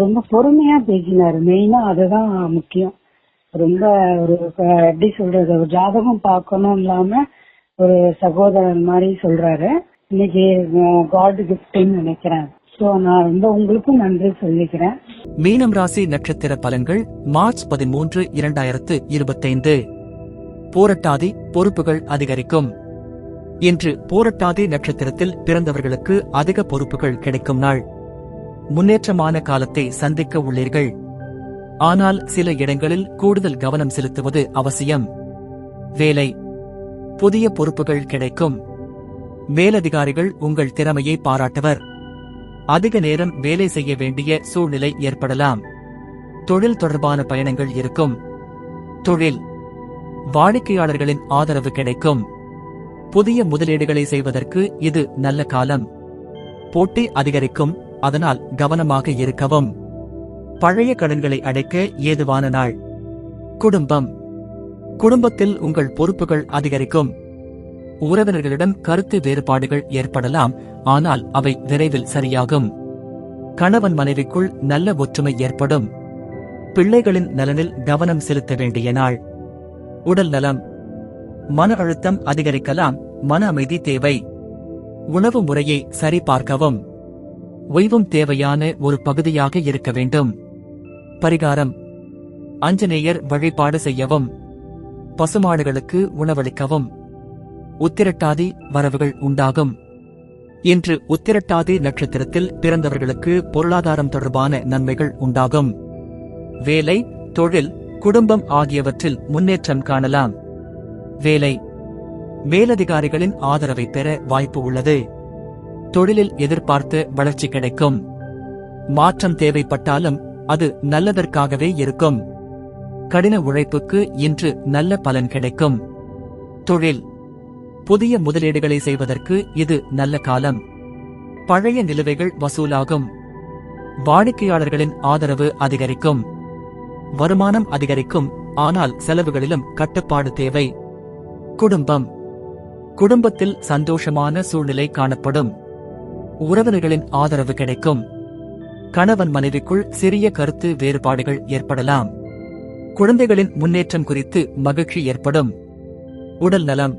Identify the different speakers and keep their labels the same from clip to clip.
Speaker 1: ரொம்ப பொறுமையா பேசினாரு. மெயினா அதுதான் முக்கியம். ரொம்ப ஒரு எப்படி சொல்றது ஒரு ஜாதகம் பார்க்கணும் இல்லாம ஒரு சகோதரன் மாதிரி சொல்றாரு. இன்னைக்கு காட் கிஃப்ட்னு நினைக்கிறேன். சோ நான் ரொம்ப உங்களுக்கும் நன்றி சொல்லிக்கிறேன்.
Speaker 2: மீனம் ராசி நட்சத்திர பலன்கள் மார்ச் பதிமூன்று இரண்டாயிரத்து இருபத்தைந்து. போரட்டாதி பொறுப்புகள் அதிகரிக்கும். இன்று போரட்டாதி நட்சத்திரத்தில் பிறந்தவர்களுக்கு அதிக பொறுப்புகள் கிடைக்கும் நாள். முன்னேற்றமான காலத்தை சந்திக்க உள்ளீர்கள். ஆனால் சில இடங்களில் கூடுதல் கவனம் செலுத்துவது அவசியம். வேலை. புதிய பொறுப்புகள் கிடைக்கும். மேலதிகாரிகள் உங்கள் திறமையை பாராட்டுவர். அதிக நேரம் வேலை செய்ய வேண்டிய சூழ்நிலை ஏற்படலாம். தொழில் தொடர்பான பயணங்கள் இருக்கும். தொழில். வாடிக்கையாளர்களின் ஆதரவு கிடைக்கும். புதிய முதலீடுகளை செய்வதற்கு இது நல்ல காலம். போட்டி அதிகரிக்கும். அதனால் கவனமாக இருக்கவும். பழைய கடன்களை அடைக்க ஏதுவான நாள். குடும்பம். குடும்பத்தில் உங்கள் பொறுப்புகள் அதிகரிக்கும். உறவினர்களிடம் கருத்து வேறுபாடுகள் ஏற்படலாம் ஆனால் அவை விரைவில் சரியாகும். கணவன் மனைவிக்குள் நல்ல ஒற்றுமை ஏற்படும். பிள்ளைகளின் நலனில் கவனம் செலுத்த வேண்டிய நாள். உடல் நலம். மன அழுத்தம் அதிகரிக்கலாம் மன அமைதி தேவை. உணவு முறையை சரிபார்க்கவும். ஓய்வும் தேவையான ஒரு பகுதியாக இருக்க வேண்டும். பரிகாரம். அஞ்சனேயர் வழிபாடு செய்யவும் பசுமாடுகளுக்கு உணவளிக்கவும். உத்திரட்டாதி வரவுகள் உண்டாகும். இன்று உத்திரட்டாதி நட்சத்திரத்தில் பிறந்தவர்களுக்கு பொருளாதாரம் தொடர்பான நன்மைகள் உண்டாகும். வேலை தொழில் குடும்பம் ஆகியவற்றில் முன்னேற்றம் காணலாம். வேலை. மேலதிகாரிகளின் ஆதரவை பெற வாய்ப்பு உள்ளது. தொழிலில் எதிர்பார்த்த வளர்ச்சி கிடைக்கும். மாற்றம் தேவைப்பட்டாலும் அது நல்லதற்காகவே இருக்கும். கடின உழைப்புக்கு இன்று நல்ல பலன் கிடைக்கும். தொழில். புதிய முதலீடுகளை செய்வதற்கு இது நல்ல காலம். பழைய நிலுவைகள் வசூலாகும். வாடிக்கையாளர்களின் ஆதரவு அதிகரிக்கும். வருமானம் அதிகரிக்கும் ஆனால் செலவுகளிலும் கட்டுப்பாடு தேவை. குடும்பம். குடும்பத்தில் சந்தோஷமான சூழ்நிலை காணப்படும். உறவினர்களின் ஆதரவு கிடைக்கும். கணவன் மனைவிக்குள் சிறிய கருத்து வேறுபாடுகள் ஏற்படலாம். குழந்தைகளின் முன்னேற்றம் குறித்து மகிழ்ச்சி ஏற்படும். உடல் நலம்.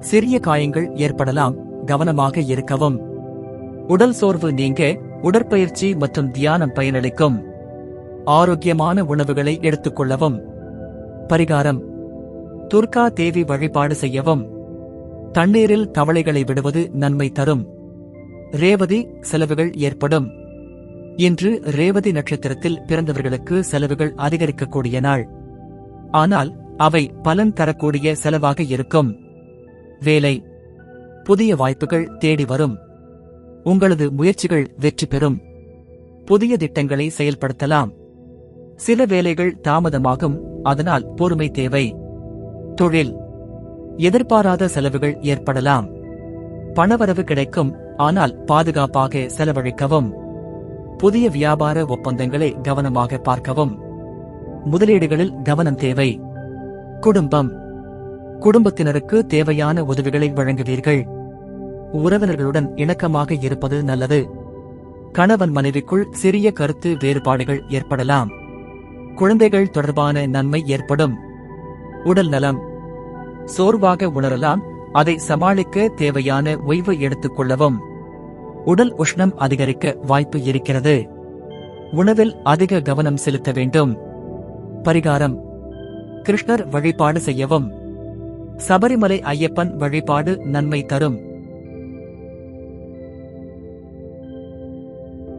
Speaker 2: சிறிய காயங்கள் ஏற்படலாம் கவனமாக இருக்கவும். உடல் சோர்வு நீங்க உடற்பயிற்சி மற்றும் தியானம் பயனளிக்கும். ஆரோக்கியமான உணவுகளை எடுத்துக்கொள்ளவும். பரிகாரம். துர்கா தேவி வழிபாடு செய்யவும். தண்ணீரில் தவளைகளை விடுவது நன்மை தரும். ரேவதி செலவுகள் ஏற்படும். இன்று ரேவதி நட்சத்திரத்தில் பிறந்தவர்களுக்கு செலவுகள் அதிகரிக்கக்கூடிய நாள். ஆனால் அவை பலன் தரக்கூடிய செலவாக இருக்கும். வேலை. புதிய வாய்ப்புகள் தேடி வரும். உங்களது முயற்சிகள் வெற்றி பெறும். புதிய திட்டங்களை செயல்படுத்தலாம். சில வேலைகள் தாமதமாகும் அதனால் பொறுமை தேவை. தொழில். எதிர்பாராத செலவுகள் ஏற்படலாம். பணவரவு கிடைக்கும் ஆனால் பாதுகாப்பாக செலவழிக்கவும். புதிய வியாபார ஒப்பந்தங்களை கவனமாக பார்க்கவும். முதலீடுகளில் கவனம் தேவை. குடும்பம். குடும்பத்தினருக்கு தேவையான உதவிகளை வழங்குவீர்கள். உறவினர்களுடன் இணக்கமாக இருப்பது நல்லது. கணவன் மனைவிக்குள் சிறிய கருத்து வேறுபாடுகள் ஏற்படலாம். குழந்தைகள் தொடர்பான நன்மை ஏற்படும். உடல் நலம். சோர்வாக உணரலாம் அதை சமாளிக்க தேவையான ஓய்வு எடுத்துக் கொள்ளவும். உடல் உஷ்ணம் அதிகரிக்க வாய்ப்பு இருக்கிறது. உணவில் அதிக கவனம் செலுத்த வேண்டும். பரிகாரம். கிருஷ்ணர் வழிபாடு செய்யவும். சபரிமலை ஐயப்பன் வழிபாடு நன்மை தரும்.